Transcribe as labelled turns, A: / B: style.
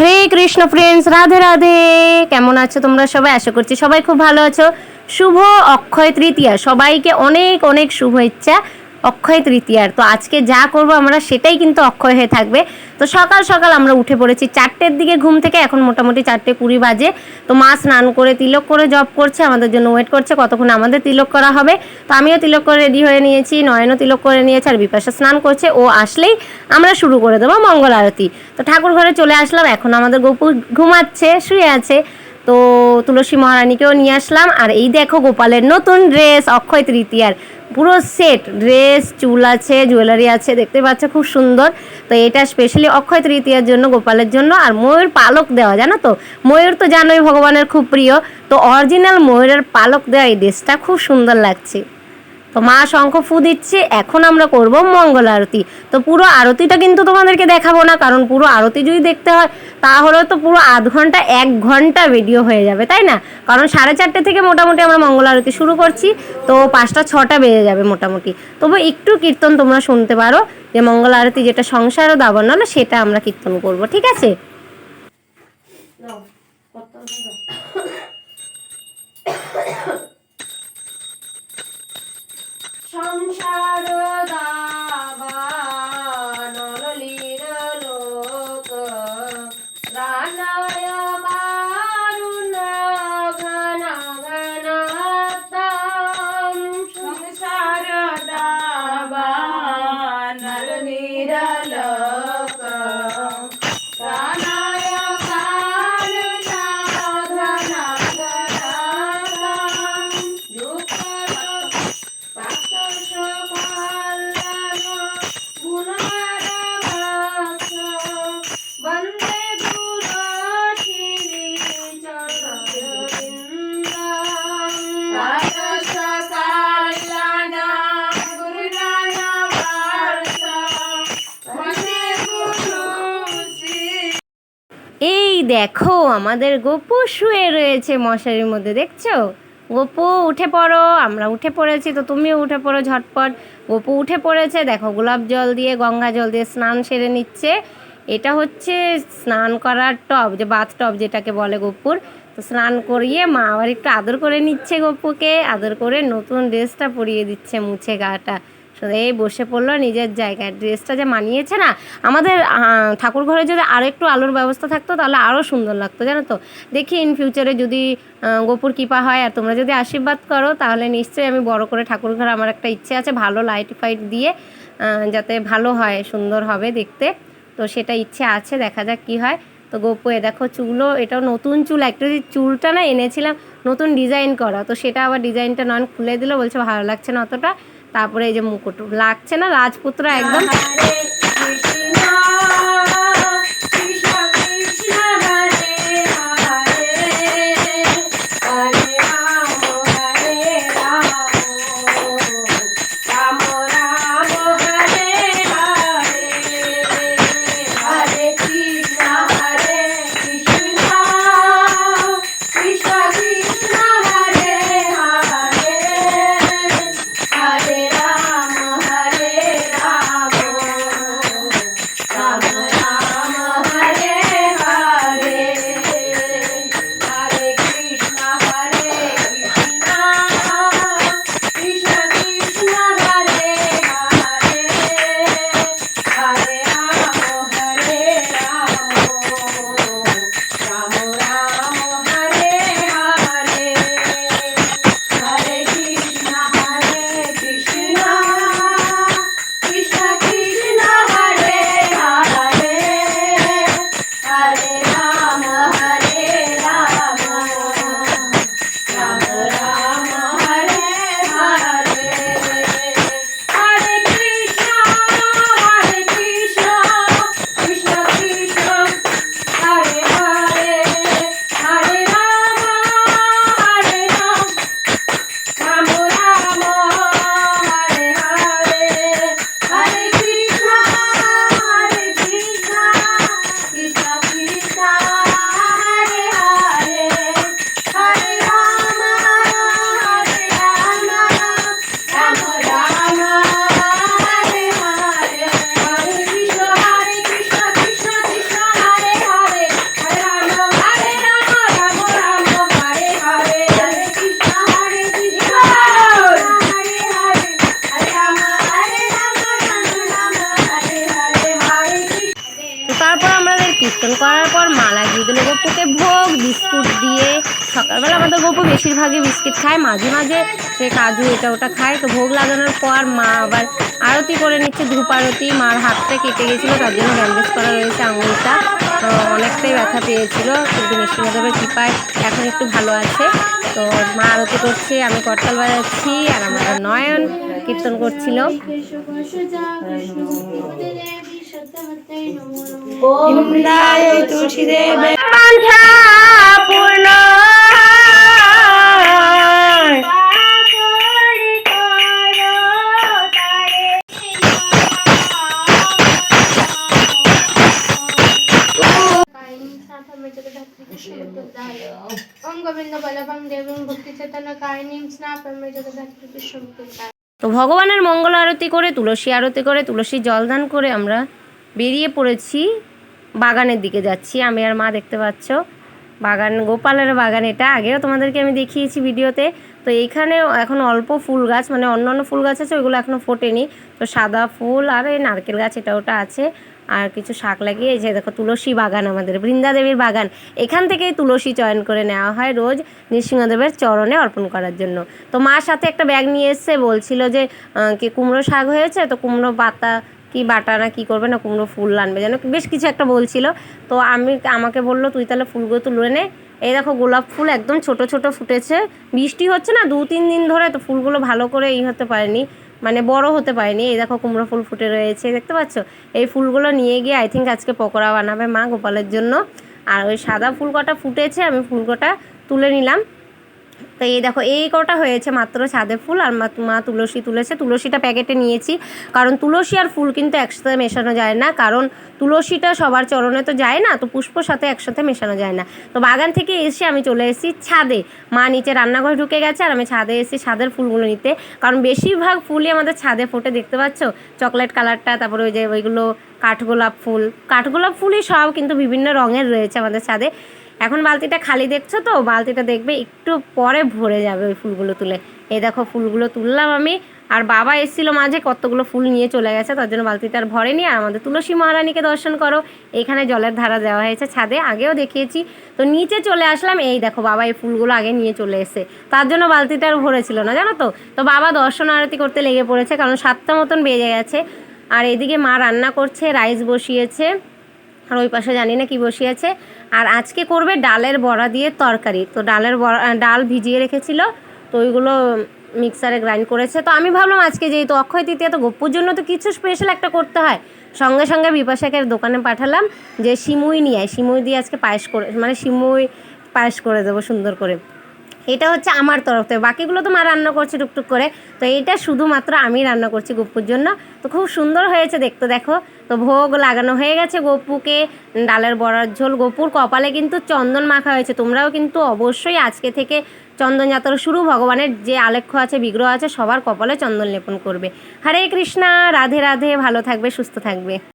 A: হরে Krishna friends Radhe Radhe. কেমন আছো তোমরা সবাই? আশা করছি সবাই খুব ভালো আছো। শুভ অক্ষয় তৃতীয়া। সবাইকে অনেক অনেক শুভেচ্ছা। অক্ষয় তৃতীয়ার। তো আজকে যা করব আমরা সেটাই কিন্তু অক্ষয় হয়ে থাকবে। তো সকাল সকাল আমরা উঠে পড়েছি চারটের দিকে ঘুম থেকে, এখন মোটামুটি চারটে কুড়ি বাজে। তো মা স্নান করে তিলক করে জব করছে, আমাদের জন্য ওয়েট করছে, কতক্ষণ আমাদের তিলক করা হবে। তো আমিও তিলক করে রেডি হয়ে নিয়েছি, নয়নও তিলক করে নিয়েছে, আর বিপাশা স্নান করছে। ও আসলেই আমরা শুরু করে দেবো মঙ্গল আরতি। তো ঠাকুর ঘরে চলে আসলাম, এখন আমাদের গোপু ঘুমাচ্ছে, শুয়ে আছে। তো তুলসী মহারানীকেও নিয়ে আসলাম। আর এই দেখো গোপালের নতুন ড্রেস, অক্ষয় তৃতীয়ার। পুরো সেট, ড্রেস, চুল আছে, জুয়েলারি আছে, দেখতে পাচ্ছ খুব সুন্দর। তো এটা স্পেশালি অক্ষয় তৃতীয়ার জন্য, গোপালের জন্য। আর ময়ূর পালক দেওয়া, জানো তো? ময়ূর তো জানোই, ভগবানের খুব প্রিয়। তো অরিজিনাল ময়ূরের পালক দেওয়া এই ড্রেসটা খুব সুন্দর লাগছে। তো মা শঙ্খ ফু দিচ্ছে, এখন আমরা করব মঙ্গল আরতি। তো পুরো আরতিটা কিন্তু তোমাদেরকে দেখাবো না, কারণ পুরো আরতি যদি দেখতে হয়, তাহলে তো পুরো আধ ঘণ্টা, এক ঘণ্টা ভিডিও হয়ে যাবে, তাই না? কারণ সাড়ে চারটে থেকে মোটামুটি আমরা মঙ্গল আরতি শুরু করছি, তো পাঁচটা, ছটা বেজে যাবে মোটামুটি। তবু একটু কীর্তন তোমরা শুনতে পারো, যে মঙ্গল আরতি যেটা সংসার ও হলো সেটা আমরা কীর্তন করব, ঠিক আছে? সংসার
B: দেখো,
A: আমাদের গপু শুয়ে রয়েছে মশারির মধ্যে, দেখছ? গপু উঠে পড়ো, আমরা উঠে পড়েছি তো তুমিও উঠে পড়ো ঝটপট। গপু উঠে পড়েছে, দেখো, গোলাপ জল দিয়ে, গঙ্গা জল দিয়ে স্নান সেরে নিচ্ছে। এটা হচ্ছে স্নান করার টব, যে বাথ টব যেটাকে বলে গপুর। তো স্নান করিয়ে মা আবার একটু আদর করে নিচ্ছে গপুকে, আদর করে নতুন ড্রেসটা পরিয়ে দিচ্ছে মুছে গাটা। শুধু এই বসে পড়ল, নিজের জায়গায়। ড্রেসটা যে মানিয়েছে না, আমাদের ঠাকুর ঘরে যদি আরও একটু আলোর ব্যবস্থা থাকতো, তাহলে আরও সুন্দর লাগতো, জানো তো? দেখি ইন ফিউচারে যদি গোপুর কৃপা হয় আর তোমরা যদি আশীর্বাদ করো, তাহলে নিশ্চয়ই আমি বড় করে ঠাকুর ঘর আমার একটা ইচ্ছে আছে, ভালো লাইট ফাইট দিয়ে যাতে ভালো হয়, সুন্দর হবে দেখতে। তো সেটা ইচ্ছে আছে, দেখা যাক কি হয়। তো গোপু, এ দেখো চুলও, এটাও নতুন চুল, একটা যে চুলটা না এনেছিলাম, নতুন ডিজাইন করা, তো সেটা আবার ডিজাইনটা নয়ন খুলে দিল, বলছে ভালো লাগছে না অতটা। তারপরে এই যে মুকুট। লাগছে না রাজপুত্র একদম কীর্তন করার পর মা লাগিয়ে দিল গপুকে ভোগ, বিস্কুট দিয়ে। সকালবেলা আমাদের গপু বেশিরভাগই বিস্কিট খায়। মাঝে মাঝে সে কাজু, এটা ওটা খায়। তো ভোগ লাগানোর পর মা আবার আরতি করে নিচ্ছে ধূপ আরতি মার হাতটা কেটে গেছিল, তার জন্য ব্যান্ডেজ করা রয়েছে আঙুলটা। অনেকটাই ব্যথা পেয়েছিল, কিন্তু মেশিন নৃসিংহদেবের কৃপায় এখন একটু ভালো আছে। তো মা আরতি করছে, আমি করতাল বাজাচ্ছি, আর আমার নয়ন কীর্তন করছিল। তো ভগবানের মঙ্গল আরতি করে তুলসী আরতি করে তুলসী জলদান করে আমরা বেরিয়ে পড়েছি, বাগানের দিকে যাচ্ছি। আমি আর মা দেখতে পাচ্ছ, বাগান, গোপালের বাগান এটা। আগেও তোমাদেরকে আমি দেখিয়েছি ভিডিওতে। তো এইখানে এখন অল্প ফুল গাছ মানে অন্য অন্য ফুল গাছ আছে, ওইগুলো এখনও ফোটেনি। তো সাদা ফুল আর এই নারকেল গাছ, এটা ওটা আছে। আর কিছু শাক লাগিয়ে, এই যে দেখো তুলসী বাগান আমাদের বৃন্দাদেবীর বাগান। এখান থেকেই তুলসী চয়ন করে নেওয়া হয় রোজ নৃসিংহদেবের চরণে অর্পণ করার জন্য। তো মার সাথে একটা ব্যাগ নিয়ে এসছে, বলছিল যে কি কুমড়ো শাক হয়েছে? তো কুমড়ো পাতা কি বাটা না কি করবে না কুমড়ো ফুল আনবে যেন বেশ কিছু একটা বলছিল। তো আমি আমাকে বলল, তুই তাহলে ফুলগুলো তুলে নে। এই দেখো গোলাপ ফুল একদম ছোট ছোট ফুটেছে। বৃষ্টি হচ্ছে না দু তিন দিন ধরে তো ফুলগুলো ভালো করে ই হতে পারেনি মানে বড় হতে পারেনি। এই দেখো কুমড়ো ফুল ফুটে রয়েছে, দেখতে পাচ্ছ? এই ফুলগুলো নিয়ে গিয়ে আই থিঙ্ক আজকে পকোড়া বানাবে মা গোপালের জন্য। আর ওই সাদা ফুল কটা ফুটেছে, আমি ফুল কটা তুলে নিলাম। তো এই দেখো, এই কটা হয়েছে মাত্র ছাদে ফুল আর মা তুলসী তুলেছে। তুলসীটা প্যাকেটে নিয়েছি, কারণ তুলসী আর ফুল কিন্তু একসাথে মেশানো যায় না, কারণ তুলসীটা সবার চরণে তো যায় না, তো পুষ্পর সাথে একসাথে মেশানো যায় না। তো বাগান থেকে এসে আমি চলে এসেছি ছাদে। মা নিচে রান্নাঘরে ঢুকে গেছে আর আমি ছাদে এসেছি ছাদের ফুলগুলো নিতে, কারণ বেশিরভাগ ফুলই আমাদের ছাদে ফোটে, দেখতে পাচ্ছ? চকলেট কালারটা, তারপরে ওই যে ওইগুলো কাঠগোলাপ ফুল, কাঠগোলাপ ফুলই সব কিন্তু বিভিন্ন রঙের রয়েছে আমাদের ছাদে। এখন বালতিটা খালি দেখছ তো? বালতিটা দেখবে একটু পরে ভরে যাবে ওই ফুলগুলো তুলে। এই দেখো ফুলগুলো তুললাম আমি। আর বাবা এসেছিল মাঝে কতগুলো ফুল নিয়ে চলে গেছে, তার জন্য বালতিটা আর ভরেনি। আর আমাদের তুলসী মহারানীকে দর্শন করো। এখানে জলের ধারা দেওয়া হয়েছে ছাদে, আগেও দেখিয়েছি। তো নিচে চলে আসলাম, এই দেখো বাবা এই ফুলগুলো আগে নিয়ে চলে এসে তার জন্য বালতিটা আর ভরেছিল না, জানো তো? তো বাবা দর্শন আরতি করতে লেগে পড়েছে, কারণ সাতটা মতন বেজে গেছে। আর এদিকে মা রান্না করছে, রাইস বসিয়েছে। আর ওই পাশে জানি না কি বসিয়েছে। আর আজকে করবে ডালের বড়া দিয়ে তরকারি। তো ডালের বড়া ডাল ভিজিয়ে রেখেছিল। তো ওইগুলো মিক্সারে গ্রাইন্ড করেছে। তো আমি ভাবলাম আজকে যেহেতু অক্ষয় তৃতীয়া, তো গপ্পুর জন্য তো কিছু স্পেশাল একটা করতে হয়। সঙ্গে সঙ্গে বিপাশাকে দোকানে পাঠালাম যে শিমুই নিয়ে আয়। শিমুই দিয়ে আজকে পায়েস করে মানে শিমুই পায়েস করে দেবো সুন্দর করে। এটা হচ্ছে আমার তরফ থেকে। বাকিগুলো তো মা রান্না করছে টুকটুক করে। তো এটা শুধুমাত্র আমি রান্না করছি গপ্পুর জন্য। তো খুব সুন্দর হয়েছে দেখতে, দেখো। তো ভোগ লাগানো হয়ে গেছে গপুকে ডালের বড়ার ঝোল। গপুর কপালে কিন্তু চন্দন মাখা হয়েছে। তোমরাও কিন্তু অবশ্যই আজকে থেকে চন্দন যাত্রা শুরু। ভগবানের যে আলেখ্য আছে, বিগ্রহ আছে, সবার কপালে চন্দন লেপন করবে। হরে কৃষ্ণা, রাধে রাধে। ভালো থাকবে, সুস্থ থাকবে।